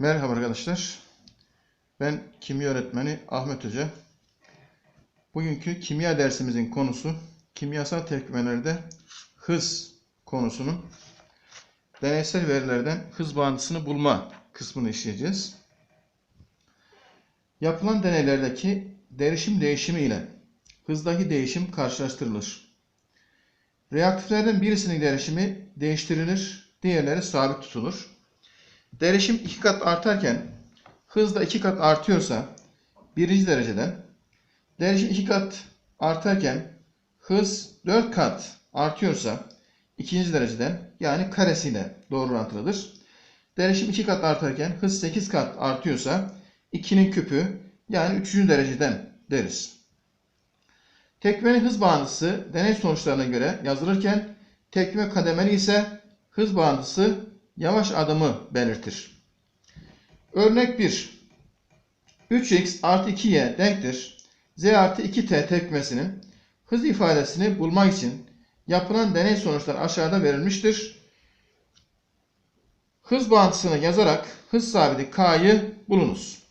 Merhaba arkadaşlar. Ben kimya öğretmeni Ahmet Hoca. Bugünkü kimya dersimizin konusu kimyasal tepkimelerde hız konusunun deneysel verilerden hız bağıntısını bulma kısmını işleyeceğiz. Yapılan deneylerdeki derişim değişimi ile hızdaki değişim karşılaştırılır. Reaktiflerden birisinin derişimi değiştirilir, diğerleri sabit tutulur. Derişim iki kat artarken hız da iki kat artıyorsa birinci dereceden, derişim iki kat artarken hız dört kat artıyorsa ikinci dereceden yani karesiyle doğru orantılıdır. Derişim iki kat artarken hız sekiz kat artıyorsa 2'nin küpü yani üçüncü dereceden deriz. Tekmenin hız bağıntısı deney sonuçlarına göre yazılırken tekme kademeli ise hız bağıntısı yavaş adımı belirtir. Örnek 1. 3x artı 2y denktir. z artı 2t tepkimesinin hız ifadesini bulmak için yapılan deney sonuçları aşağıda verilmiştir. Hız bağıntısını yazarak hız sabiti k'yı bulunuz.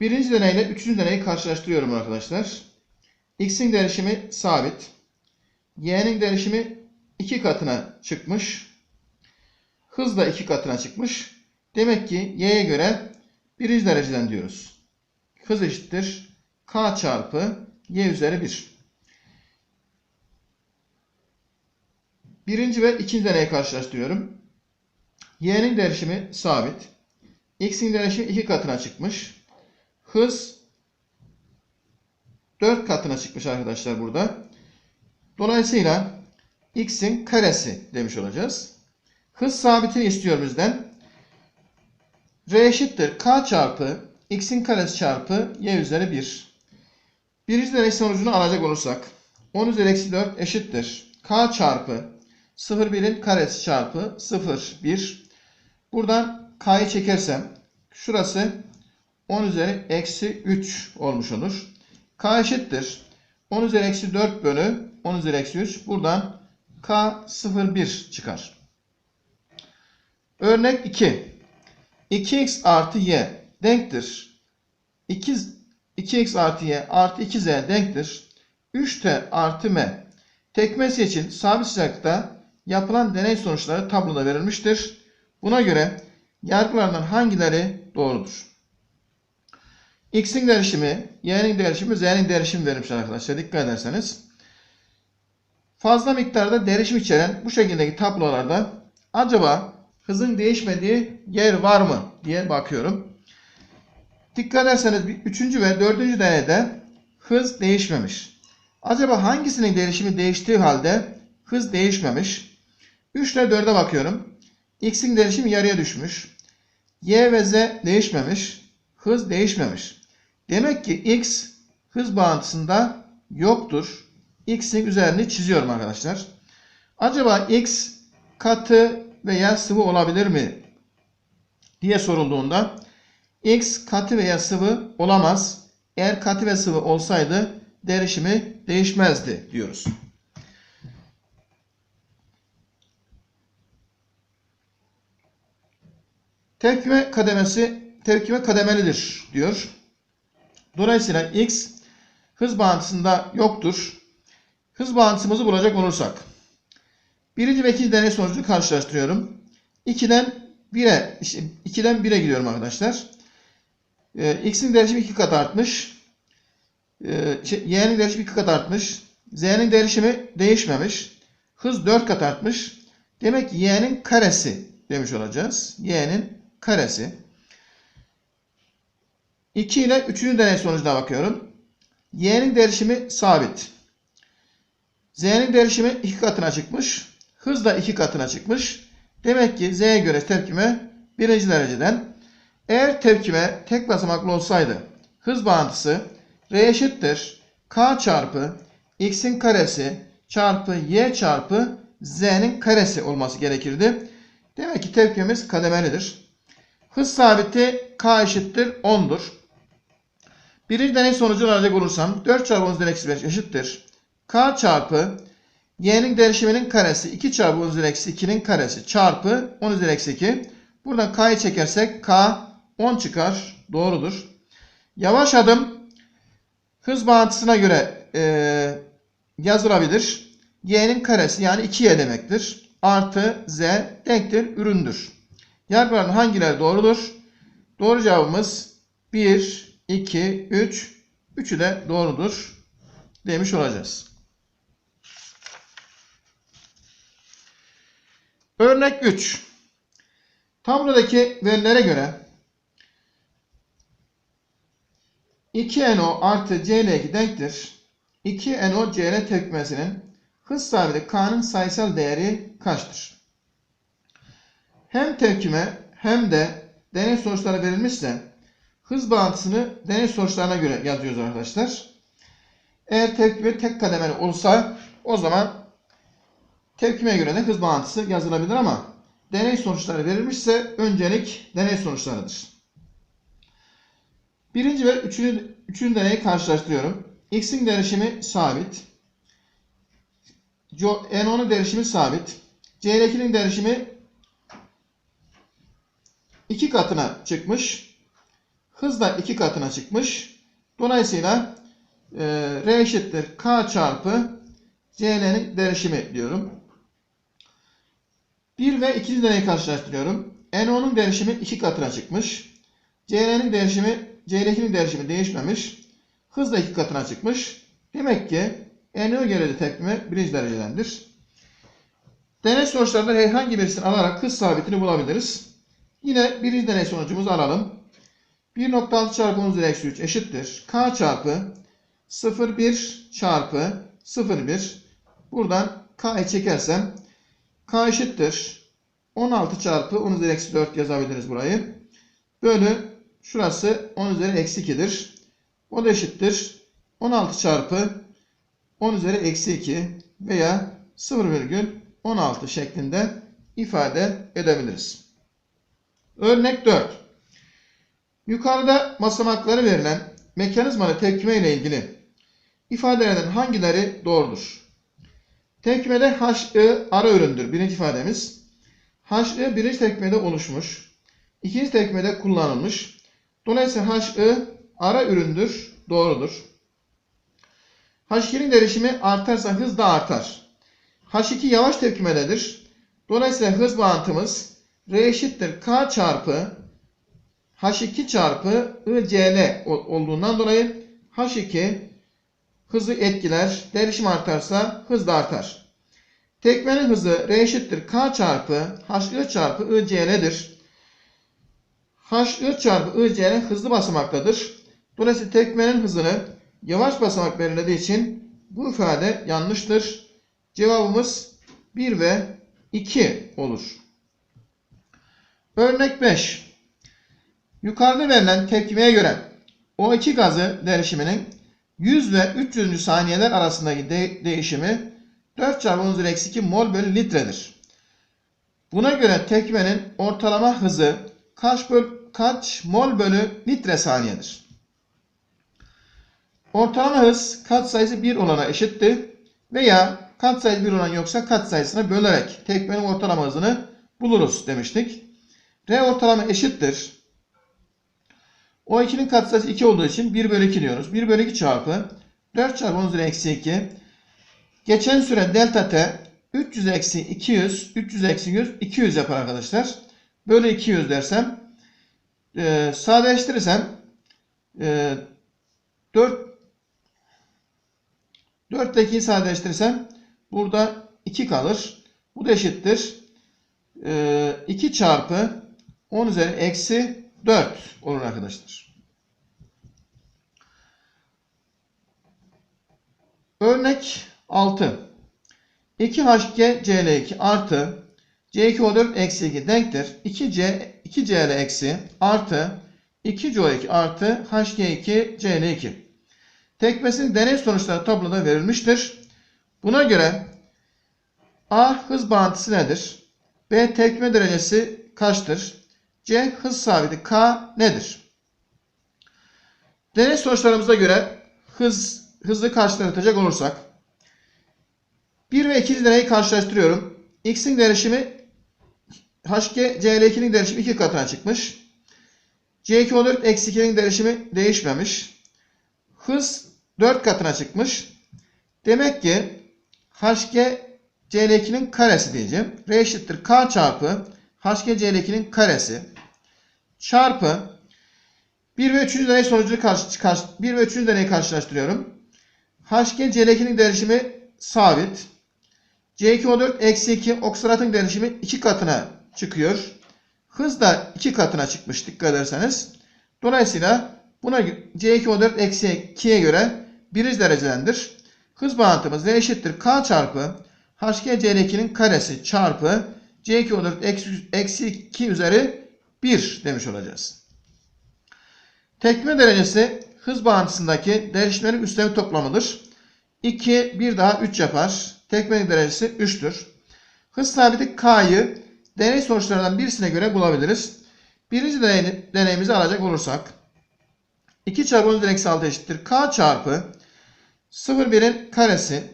Birinci deneyle üçüncü deneyi karşılaştırıyorum arkadaşlar. x'in derişimi sabit. y'nin derişimi iki katına çıkmış. Hız da iki katına çıkmış. Demek ki y'ye göre birinci dereceden diyoruz. Hız eşittir k çarpı y üzeri 1. Birinci ve ikinci deneyi karşılaştırıyorum. y'nin derişimi sabit. x'in derişimi iki katına çıkmış. Hız 4 katına çıkmış arkadaşlar burada. Dolayısıyla x'in karesi demiş olacağız. Hız sabitini istiyor bizden. R eşittir k çarpı x'in karesi çarpı y üzeri 1. Birinci deney sonucunu alacak olursak 10 üzeri eksi 4 eşittir. k çarpı 0,1'in karesi çarpı 0, 1. Buradan k'yı çekersem şurası 10 üzeri eksi 3 olmuş olur. K eşittir. 10 üzeri eksi 4 bölü 10 üzeri eksi 3. Buradan K 0,1 çıkar. Örnek 2. 2x artı y denktir. 2, 2x artı y artı 2z denktir. 3t artı m. Tekmesi için sabit sıcaklıkta yapılan deney sonuçları tabloda verilmiştir. Buna göre yargılardan hangileri doğrudur? X'in derişimi, Y'nin derişimi, Z'nin derişimi verilmiş arkadaşlar. Dikkat ederseniz. Fazla miktarda derişim içeren bu şekildeki tablolarda acaba hızın değişmediği yer var mı diye bakıyorum. Dikkat ederseniz 3. ve 4. deneyde hız değişmemiş. Acaba hangisinin derişimi değiştiği halde hız değişmemiş? 3 ile 4'e bakıyorum. X'in derişimi yarıya düşmüş. Y ve Z değişmemiş. Hız değişmemiş. Demek ki x hız bağıntısında yoktur. x'in üzerini çiziyorum arkadaşlar. Acaba x katı veya sıvı olabilir mi? diye sorulduğunda x katı veya sıvı olamaz. Eğer katı ve sıvı olsaydı derişimi değişmezdi diyoruz. Tepkime kademesi tepkime kademelidir diyor. Dolayısıyla x hız bağıntısında yoktur. Hız bağıntısımızı bulacak olursak. Birinci ve ikinci deney sonucunu karşılaştırıyorum. 2'den 1'e, işte 2'den 1'e gidiyorum arkadaşlar. Ee, x'in derişimi 2 kat artmış. Ee, şey, y'nin derişimi 2 kat artmış. z'nin derişimi değişmemiş. Hız 4 kat artmış. Demek ki y'nin karesi demiş olacağız. y'nin karesi. 2 ile 3. deney sonucuna bakıyorum. Y'nin derişimi sabit. Z'nin derişimi 2 katına çıkmış. Hız da 2 katına çıkmış. Demek ki Z'ye göre tepkime birinci dereceden. Eğer tepkime tek basamaklı olsaydı hız bağıntısı R eşittir K çarpı X'in karesi çarpı Y çarpı Z'nin karesi olması gerekirdi. Demek ki tepkimiz kademelidir. Hız sabiti K eşittir 10'dur. Birinci deney sonucunu alacak olursam 4 çarpı 10 üzeri eksi 5 eşittir. K çarpı y'nin derişiminin karesi 2 çarpı 10 üzeri eksi 2'nin karesi çarpı 10 üzeri eksi 2. Buradan K'yı çekersek K 10 çıkar. Doğrudur. Yavaş adım hız bağıntısına göre e, yazılabilir. Y'nin karesi yani 2Y demektir. Artı Z denktir üründür. Yargıların hangileri doğrudur? Doğru cevabımız 1, 2, 3. Üçü de doğrudur demiş olacağız. Örnek 3. Tablodaki verilere göre 2NO artı CL2 denktir. 2NO CL tepkimesinin hız sabiti K'nın sayısal değeri kaçtır? Hem tepkime hem de deney sonuçları verilmişse hız bağıntısını deney sonuçlarına göre yazıyoruz arkadaşlar. Eğer tepkime tek kademeli olsa o zaman tepkimeye göre de hız bağıntısı yazılabilir ama deney sonuçları verilmişse öncelik deney sonuçlarıdır. Birinci ve üçüncü, üçüncü deneyi karşılaştırıyorum. X'in derişimi sabit. N10'un derişimi sabit. C2'nin derişimi iki katına çıkmış. Hız da iki katına çıkmış. Dolayısıyla e, R eşittir K çarpı CL'nin derişimi diyorum. 1 ve 2. deneyi karşılaştırıyorum. NO'nun derişimi 2 katına çıkmış. CL'nin derişimi, CL2'nin derişimi değişmemiş. Hız da 2 katına çıkmış. Demek ki NO gerili tepkime birinci derecedendir. Deney sonuçlarında herhangi birisini alarak hız sabitini bulabiliriz. Yine birinci deney sonucumuzu alalım. 1.6 çarpı 10 üzeri eksi 3 eşittir. K çarpı 0,1 çarpı 0,1 buradan K'yı çekersem K eşittir. 16 çarpı 10 üzeri eksi 4 yazabiliriz burayı. Bölü şurası 10 üzeri eksi 2'dir. O da eşittir. 16 çarpı 10 üzeri eksi 2 veya 0,16 şeklinde ifade edebiliriz. Örnek 4. Yukarıda basamakları verilen mekanizmalı tepkime ile ilgili ifadelerden hangileri doğrudur? Tepkimede HI ara üründür. Birinci ifademiz. HI birinci tepkimede oluşmuş. İkinci tepkimede kullanılmış. Dolayısıyla HI ara üründür. Doğrudur. H2'nin derişimi artarsa hız da artar. H2 yavaş tepkimededir. Dolayısıyla hız bağıntımız R eşittir K çarpı H2 çarpı ICL olduğundan dolayı H2 hızı etkiler. Derişim artarsa hız da artar. Tekmenin hızı R eşittir K çarpı HI çarpı ICL'dir. HI çarpı ICL hızlı basamaktadır. Dolayısıyla tekmenin hızını yavaş basamak belirlediği için bu ifade yanlıştır. Cevabımız 1 ve 2 olur. Örnek 5. Yukarıda verilen tepkimeye göre O2 gazı derişiminin 100 ve 300. saniyeler arasındaki de değişimi 4 çarpı 10 üzeri eksi 2 mol bölü litredir. Buna göre tepkimenin ortalama hızı kaç, böl kaç mol bölü litre saniyedir? Ortalama hız kat sayısı 1 olana eşittir veya kat sayısı 1 olan yoksa kat sayısına bölerek tepkimenin ortalama hızını buluruz demiştik. R ortalama eşittir. O 2'nin katsayısı 2 olduğu için 1 bölü 2 diyoruz. 1 bölü 2 çarpı 4 çarpı 10 üzeri eksi 2. Geçen süre delta t 300 eksi 200, 300 eksi 100, 200 yapar arkadaşlar. Bölü 200 dersem e, sadeleştirirsem e, 4 4 ile 2'yi sadeleştirirsem burada 2 kalır. Bu da eşittir. E, 2 çarpı 10 üzeri eksi 4 olur arkadaşlar. Örnek 6. 2HG CL2 artı C2O4 eksi 2 denktir. 2C 2CL eksi artı 2CO2 artı HG2 CL2. Tekmesinin deney sonuçları tabloda verilmiştir. Buna göre A hız bağıntısı nedir? B tekme derecesi kaçtır? C hız sabiti K nedir? Deney sonuçlarımıza göre hız hızlı karşılaştıracak olursak 1 ve 2. deneyi karşılaştırıyorum. X'in derişimi HG CL2'nin derişimi 2 katına çıkmış. C2O4 eksi 2'nin derişimi değişmemiş. Hız 4 katına çıkmış. Demek ki HG CL2'nin karesi diyeceğim. R eşittir K çarpı HG CL2'nin karesi çarpı 1 ve 3. deney sonucunu karşı, karşı 1 ve 3. deneyi karşılaştırıyorum. HG CL2'nin derişimi sabit. C2O4 eksi 2 oksidatın derişimi 2 katına çıkıyor. Hız da 2 katına çıkmış dikkat ederseniz. Dolayısıyla buna C2O4 eksi 2'ye göre birinci derecedendir. Hız bağıntımız V eşittir K çarpı HGCL2'nin karesi çarpı C2O4 eksi, eksi 2 üzeri 1 demiş olacağız. Tekme derecesi hız bağıntısındaki derişimlerin üstlemi toplamıdır. 2, 1 daha 3 yapar. Tekmenin derecesi 3'tür. Hız sabiti K'yı deney sonuçlarından birisine göre bulabiliriz. Birinci deney, deneyimizi alacak olursak 2 çarpı 10 eksi 6 eşittir. K çarpı 0,1'in karesi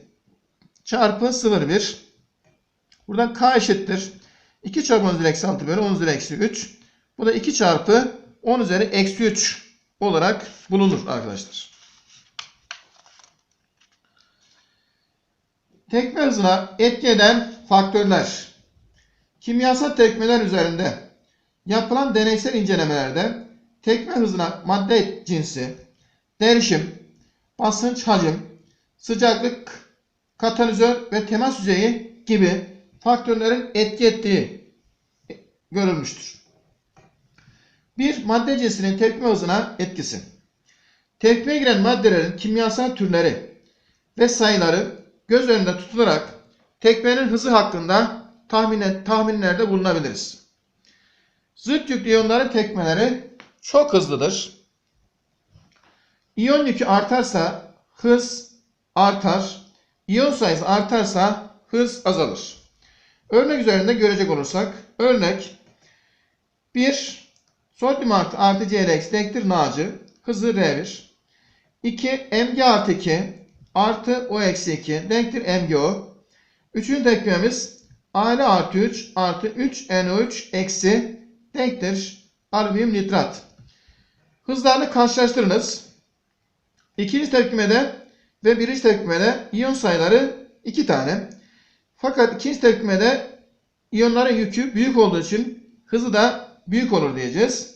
çarpı 0,1 Buradan K eşittir. 2 çarpı 10 üzeri eksi 6 bölü 10 üzeri eksi 3. Bu da 2 çarpı 10 üzeri eksi 3 olarak bulunur arkadaşlar. Tekme hızına etki eden faktörler. Kimyasal tekmeler üzerinde yapılan deneysel incelemelerde tekme hızına madde cinsi, derişim, basınç hacim, sıcaklık, katalizör ve temas yüzeyi gibi faktörlerin etki ettiği görülmüştür. Bir madde cinsinin tepkime hızına etkisi. Tepkimeye giren maddelerin kimyasal türleri ve sayıları göz önünde tutularak tekmenin hızı hakkında tahmin tahminlerde bulunabiliriz. Zıt yüklü iyonların tekmeleri çok hızlıdır. İyon yükü artarsa hız artar. İyon sayısı artarsa hız azalır. Örnek üzerinde görecek olursak örnek 1 sodyum artı artı CLX denktir nacı hızı R1 2 Mg artı 2 artı O eksi 2 denktir MgO Üçüncü tepkimemiz Al artı 3 artı 3 NO3 eksi denktir alüminyum nitrat. Hızlarını karşılaştırınız. İkinci tepkimede ve birinci tepkimede iyon sayıları 2 tane. Fakat ikinci tepkimede iyonların yükü büyük olduğu için hızı da büyük olur diyeceğiz.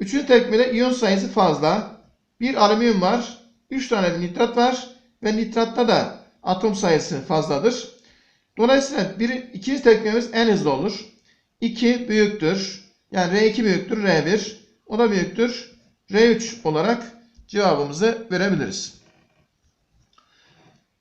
Üçüncü tepkimede iyon sayısı fazla. Bir alüminyum var. Üç tane nitrat var. Ve nitratta da atom sayısı fazladır. Dolayısıyla bir, ikinci tepkimemiz en hızlı olur. 2 büyüktür. Yani R2 büyüktür R1. O da büyüktür R3 olarak cevabımızı verebiliriz.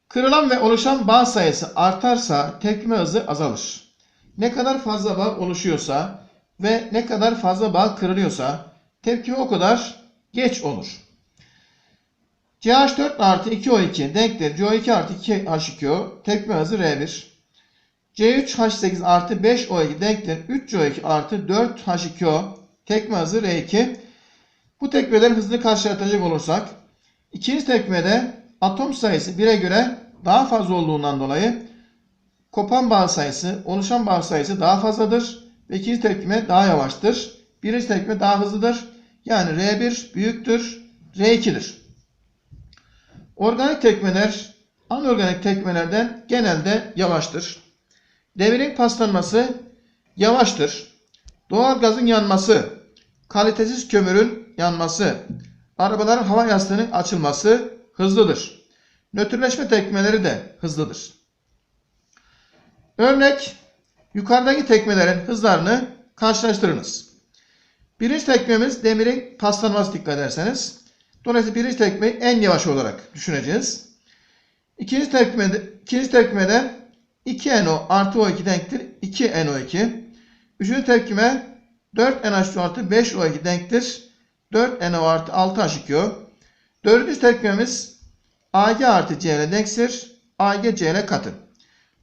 Kırılan ve oluşan bağ sayısı artarsa tepkime hızı azalır. Ne kadar fazla bağ oluşuyorsa ve ne kadar fazla bağ kırılıyorsa tepkime o kadar geç olur. CH4 artı 2O2 denktir. CO2 artı 2H2O tepkime hızı R1. C3H8 artı 5O2 denktir. 3CO2 artı 4H2O tepkime hızı R2. Bu tepkimelerin hızını karşılaştıracak olursak ikinci tepkimede atom sayısı 1'e göre daha fazla olduğundan dolayı kopan bağ sayısı, oluşan bağ sayısı daha fazladır ve ikinci tepkime daha yavaştır. Birinci tepkime daha hızlıdır. Yani R1 büyüktür, R2'dir. Organik tepkimeler anorganik tepkimelerden genelde yavaştır. Demirin paslanması yavaştır. Doğal gazın yanması, kalitesiz kömürün yanması, arabaların hava yastığının açılması hızlıdır. Nötrleşme tekmeleri de hızlıdır. Örnek yukarıdaki tekmelerin hızlarını karşılaştırınız. Birinci tekmemiz demirin paslanması dikkat ederseniz. Dolayısıyla birinci tekmeyi en yavaş olarak düşüneceğiz. İkinci tekmede, ikinci tekmede 2NO artı O2 denktir 2NO2. Üçüncü tepkime 4NH2 artı 5O2 denktir 4NO artı 6H2O. Dördüncü tepkimemiz Ag artı Cl denkstir. Ag Cl katı.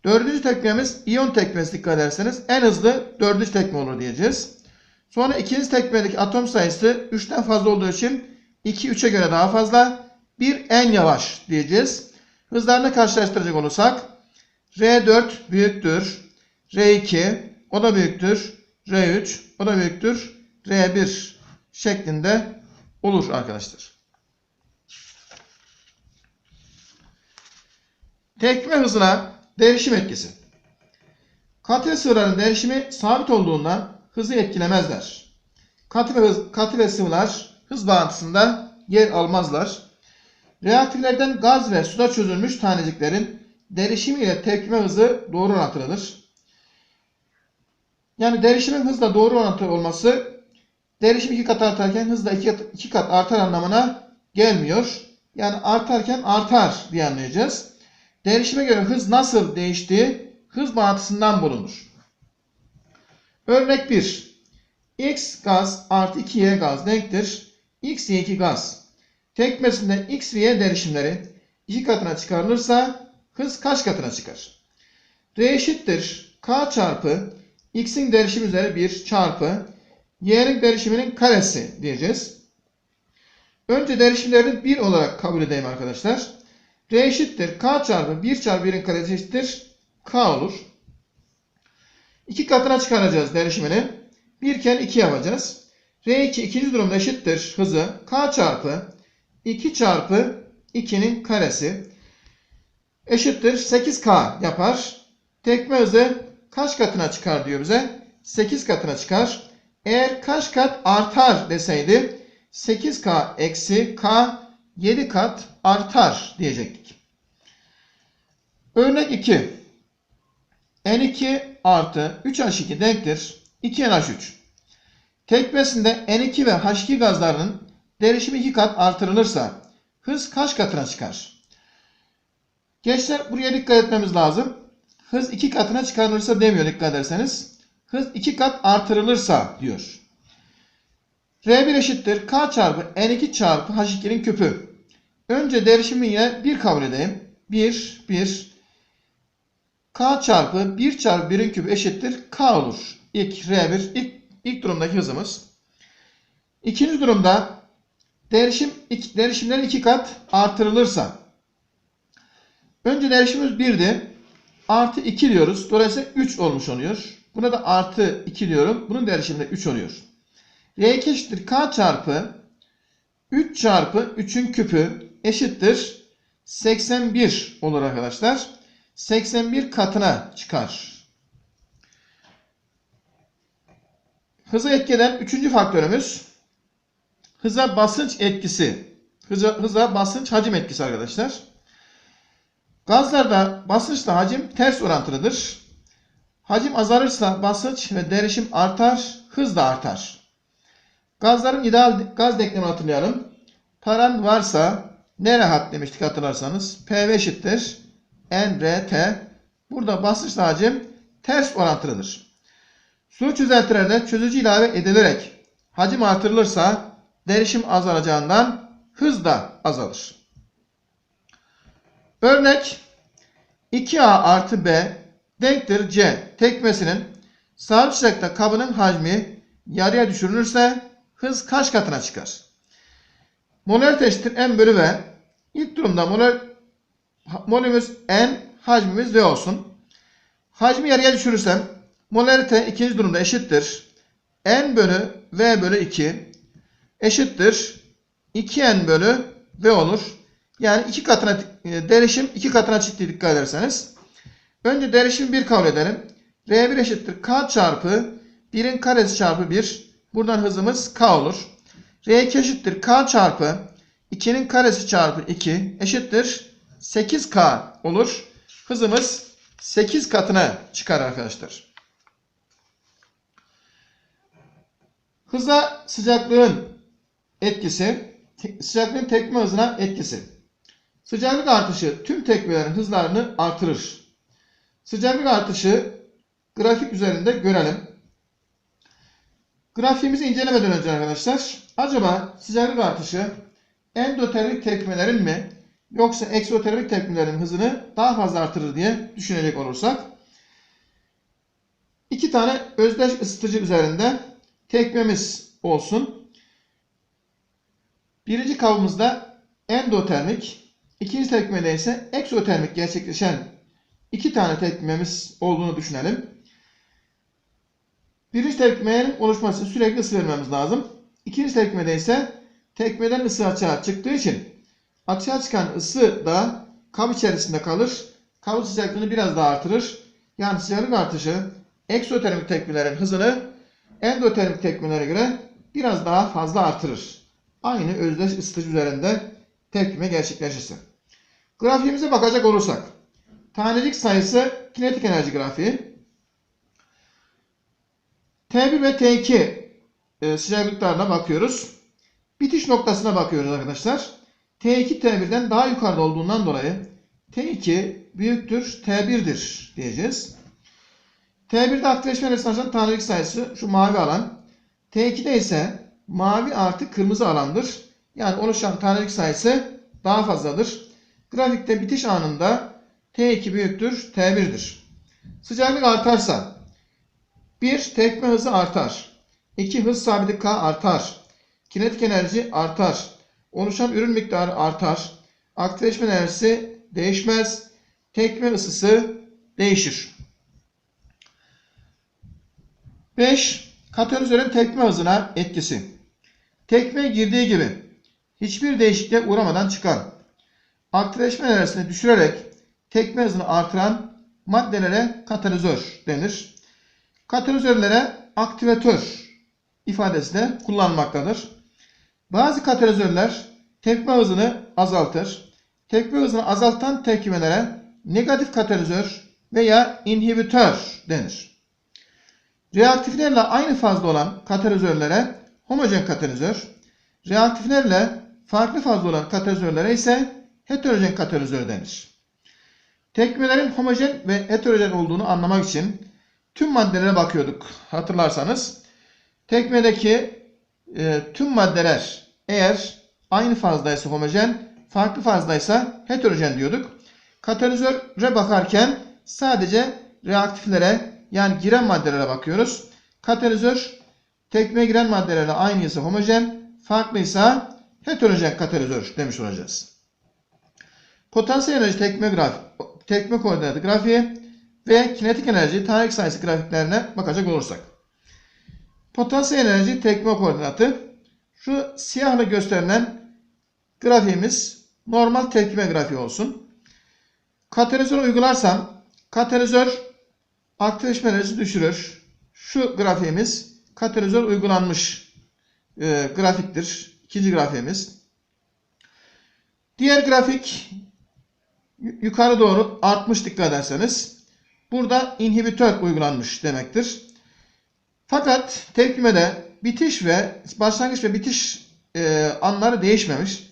Dördüncü tepkimemiz iyon tepkimesi dikkat ederseniz en hızlı dördüncü tepkime olur diyeceğiz. Sonra ikinci tepkimedeki atom sayısı 3'ten fazla olduğu için 2 3'e göre daha fazla. 1 en yavaş diyeceğiz. Hızlarını karşılaştıracak olursak R4 büyüktür. R2 o da büyüktür. R3 o da büyüktür R1 şeklinde olur arkadaşlar. Tekme hızına derişim etkisi. Katı ve sıvıların derişimi sabit olduğundan hızı etkilemezler. Katı ve, katı ve sıvılar hız bağıntısında yer almazlar. Reaktiflerden gaz ve suda çözülmüş taneciklerin derişimi ile tepkime hızı doğru orantılıdır. Yani derişimin hızla doğru orantılı olması derişim iki kat artarken hızla iki iki kat artar anlamına gelmiyor. Yani artarken artar diye anlayacağız. Derişime göre hız nasıl değiştiği hız bağıntısından bulunur. Örnek 1. X gaz artı 2Y gaz denktir. X, Y2 gaz. Tekmesinde X ve Y derişimleri iki katına çıkarılırsa hız kaç katına çıkar? R eşittir K çarpı X'in derişimi üzeri 1 çarpı Y'nin derişiminin karesi diyeceğiz. Önce derişimlerini 1 olarak kabul edeyim arkadaşlar. R eşittir K çarpı 1 çarpı 1'in karesi eşittir K olur. İki katına çıkaracağız derişimini. 1 iken 2 yapacağız. R2 ikinci durumda eşittir hızı K çarpı 2 çarpı 2'nin karesi eşittir 8K yapar. Tekme hızı kaç katına çıkar diyor bize. 8 katına çıkar. Eğer kaç kat artar deseydi 8K eksi K 7 kat artar diyecektik. Örnek 2. N2 artı 3H2 denktir. 2NH3. Tekmesinde N2 ve H2 gazlarının derişimi 2 kat artırılırsa hız kaç katına çıkar? Gençler buraya dikkat etmemiz lazım. Hız 2 katına çıkarılırsa demiyor dikkat ederseniz. Hız 2 kat artırılırsa diyor. R1 eşittir K çarpı N2 çarpı H2'nin küpü. Önce derişimi yine 1 kabul edeyim. 1, 1. K çarpı 1 çarpı 1'in küpü eşittir K olur. İlk R1 ilk, ilk durumdaki hızımız. İkinci durumda derişim iki, derişimler 2 kat artırılırsa önce derişimimiz 1'di. Artı 2 diyoruz. Dolayısıyla 3 olmuş oluyor. Buna da artı 2 diyorum. Bunun derişimi de 3 oluyor. R2 eşittir K çarpı 3 çarpı 3'ün küpü eşittir 81 olur arkadaşlar. 81 katına çıkar. Hızı etkilen üçüncü faktörümüz hıza basınç etkisi. Hıza, hıza basınç hacim etkisi arkadaşlar. Gazlarda basınçla hacim ters orantılıdır. Hacim azalırsa basınç ve derişim artar, hız da artar. Gazların ideal gaz denklemini hatırlayalım. Paran varsa ne rahat demiştik hatırlarsanız. PV eşittir. NRT. Burada basınçla hacim ters orantılıdır. Su çözeltilerde çözücü ilave edilerek hacim artırılırsa derişim azalacağından hız da azalır. Örnek 2A artı B denktir C tekmesinin sabit sıcakta kabının hacmi yarıya düşürülürse hız kaç katına çıkar? Molarite eşittir M bölü V. İlk durumda molar molümüz N, hacmimiz V olsun. Hacmi yarıya düşürürsem molarite ikinci durumda eşittir. N bölü V bölü 2 eşittir. 2N bölü V olur. Yani iki katına e, derişim iki katına çıktı dikkat ederseniz. Önce derişim 1 kabul edelim. R1 eşittir K çarpı 1'in karesi çarpı 1. Buradan hızımız K olur. R2 eşittir K çarpı 2'nin karesi çarpı 2 eşittir 8K olur. Hızımız 8 katına çıkar arkadaşlar. Hıza sıcaklığın etkisi, sıcaklığın tekme hızına etkisi. Sıcaklık artışı tüm tekmelerin hızlarını artırır. Sıcaklık artışı grafik üzerinde görelim. Grafiğimizi incelemeden önce arkadaşlar, acaba sıcaklık artışı endotermik tepkimelerin mi yoksa eksotermik tepkimelerin hızını daha fazla artırır diye düşünecek olursak iki tane özdeş ısıtıcı üzerinde tekmemiz olsun. Birinci kabımızda endotermik, ikinci tepkimede ise eksotermik gerçekleşen iki tane tepkimemiz olduğunu düşünelim. Birinci tepkimenin oluşması sürekli ısı vermemiz lazım. İkinci tepkimede ise tekmeden ısı açığa çıktığı için açığa çıkan ısı da kap içerisinde kalır. Kabın sıcaklığını biraz daha artırır. Yani sıcaklık artışı eksotermik tepkimelerin hızını endotermik tepkimelere göre biraz daha fazla artırır. Aynı özdeş ısıtıcı üzerinde tepkime gerçekleşirse. Grafiğimize bakacak olursak. Tanecik sayısı kinetik enerji grafiği. T1 ve T2 e, sıcaklıklarına bakıyoruz. Bitiş noktasına bakıyoruz arkadaşlar. T2 T1'den daha yukarıda olduğundan dolayı T2 büyüktür T1'dir diyeceğiz. T1'de aktifleşme açan tanecik sayısı şu mavi alan. T2'de ise mavi artı kırmızı alandır. Yani oluşan tanecik sayısı daha fazladır. Grafikte bitiş anında T2 büyüktür T1'dir. Sıcaklık artarsa 1. Tekme hızı artar. 2. Hız sabiti K artar. Kinetik enerji artar. Oluşan ürün miktarı artar. Aktifleşme enerjisi değişmez. Tekme ısısı değişir. 5. Katalizörün tekme hızına etkisi. Tekme girdiği gibi hiçbir değişikliğe uğramadan çıkar. Aktifleşme enerjisini düşürerek tekme hızını artıran maddelere katalizör denir. Katalizörlere aktivatör ifadesi de kullanmaktadır. Bazı katalizörler tepme hızını azaltır. Tepme hızını azaltan tepkimelere negatif katalizör veya inhibitör denir. Reaktiflerle aynı fazla olan katalizörlere homojen katalizör, reaktiflerle farklı fazla olan katalizörlere ise heterojen katalizör denir. Tekmelerin homojen ve heterojen olduğunu anlamak için tüm maddelere bakıyorduk hatırlarsanız. Tekmedeki e, tüm maddeler eğer aynı fazdaysa homojen, farklı fazdaysa heterojen diyorduk. Katalizöre bakarken sadece reaktiflere yani giren maddelere bakıyoruz. Katalizör tekmeye giren maddelerle aynıysa homojen, farklıysa heterojen katalizör demiş olacağız. Potansiyel enerji tekme graf, tekme koordinatı grafiği ve kinetik enerji tanecik sayısı grafiklerine bakacak olursak. Potansiyel enerji tekme koordinatı şu siyahla gösterilen grafiğimiz normal tepkime grafiği olsun. Katalizör uygularsam katalizör aktifleşme enerjisi düşürür. Şu grafiğimiz katalizör uygulanmış e, grafiktir. İkinci grafiğimiz. Diğer grafik yukarı doğru artmış dikkat ederseniz. Burada inhibitör uygulanmış demektir. Fakat tepkimede bitiş ve başlangıç ve bitiş e, anları değişmemiş.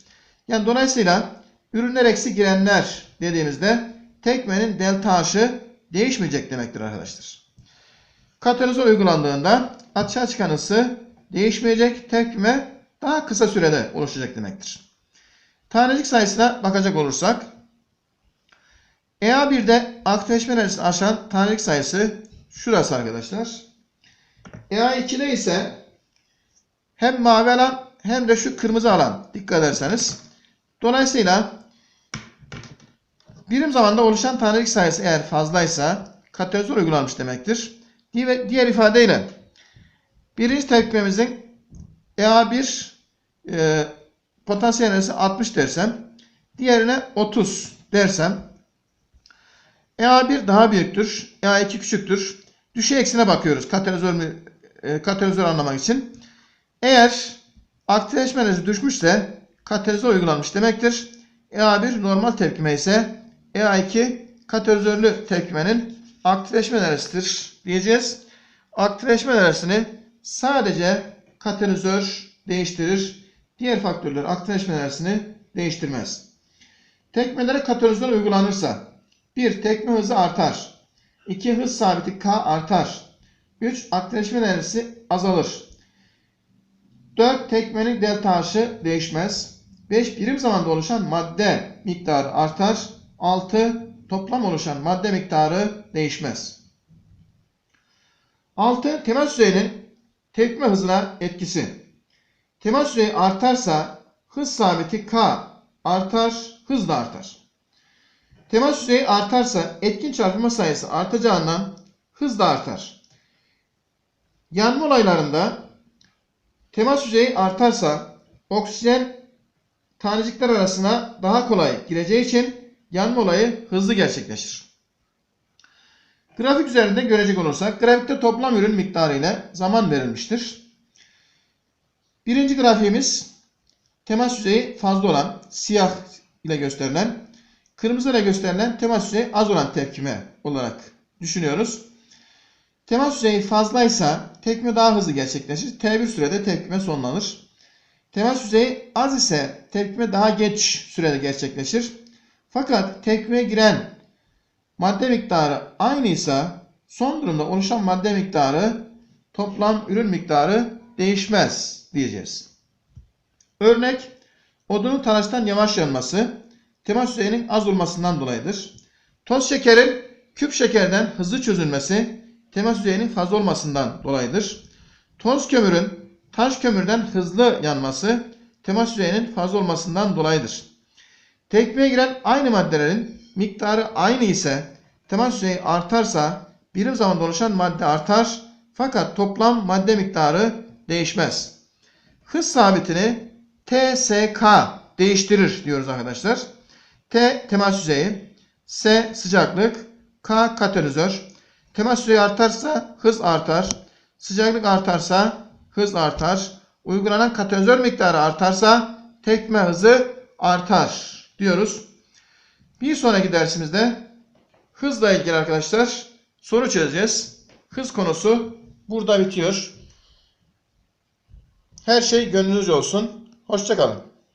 Yani dolayısıyla ürünler eksi girenler dediğimizde tekmenin delta H'ı değişmeyecek demektir arkadaşlar. Katalizör uygulandığında açığa çıkan ısı değişmeyecek, tepkime daha kısa sürede oluşacak demektir. Tanecik sayısına bakacak olursak EA1'de aktifleşme enerjisini aşan tanecik sayısı şurası arkadaşlar. EA2'de ise hem mavi alan hem de şu kırmızı alan dikkat ederseniz. Dolayısıyla birim zamanda oluşan tanecik sayısı eğer fazlaysa katalizör uygulanmış demektir. Diğer ifadeyle birinci tepkimemizin EA1 e, potansiyel enerjisi 60 dersem diğerine 30 dersem EA1 daha büyüktür. EA2 küçüktür. Düşey eksine bakıyoruz katalizör mü e, katalizör anlamak için. Eğer aktifleşme düşmüşse katalizör uygulanmış demektir. EA1 normal tepkime ise EA2 katalizörlü tepkimenin aktifleşme enerjisidir diyeceğiz. Aktifleşme enerjisini sadece katalizör değiştirir. Diğer faktörler aktifleşme enerjisini değiştirmez. Tekmelere katalizör uygulanırsa 1. Tekme hızı artar. 2. Hız sabiti K artar. 3. Aktifleşme enerjisi azalır. 4. Tekmenin delta H'ı değişmez. 5. Birim zamanda oluşan madde miktarı artar. 6. Toplam oluşan madde miktarı değişmez. 6. Temas yüzeyinin tepkime hızına etkisi. Temas yüzeyi artarsa hız sabiti K artar, hız da artar. Temas yüzeyi artarsa etkin çarpma sayısı artacağından hız da artar. Yanma olaylarında temas yüzeyi artarsa oksijen tanecikler arasına daha kolay gireceği için yanma olayı hızlı gerçekleşir. Grafik üzerinde görecek olursak grafikte toplam ürün miktarı ile zaman verilmiştir. Birinci grafiğimiz temas yüzeyi fazla olan siyah ile gösterilen, kırmızı ile gösterilen temas yüzeyi az olan tepkime olarak düşünüyoruz. Temas yüzeyi fazlaysa tepkime daha hızlı gerçekleşir. T1 sürede tepkime sonlanır. Temas yüzeyi az ise tepkime daha geç sürede gerçekleşir. Fakat tepkime giren madde miktarı aynıysa son durumda oluşan madde miktarı toplam ürün miktarı değişmez diyeceğiz. Örnek odunun talaştan yavaş yanması temas yüzeyinin az olmasından dolayıdır. Toz şekerin küp şekerden hızlı çözülmesi temas yüzeyinin fazla olmasından dolayıdır. Toz kömürün taş kömürden hızlı yanması temas yüzeyinin fazla olmasından dolayıdır. Tekmeye giren aynı maddelerin miktarı aynı ise temas yüzeyi artarsa birim zamanda oluşan madde artar fakat toplam madde miktarı değişmez. Hız sabitini TSK değiştirir diyoruz arkadaşlar. T temas yüzeyi, S sıcaklık, K katalizör. Temas yüzeyi artarsa hız artar. Sıcaklık artarsa hız artar. Uygulanan katalizör miktarı artarsa tekme hızı artar diyoruz. Bir sonraki dersimizde hızla ilgili arkadaşlar soru çözeceğiz. Hız konusu burada bitiyor. Her şey gönlünüzce olsun. Hoşçakalın.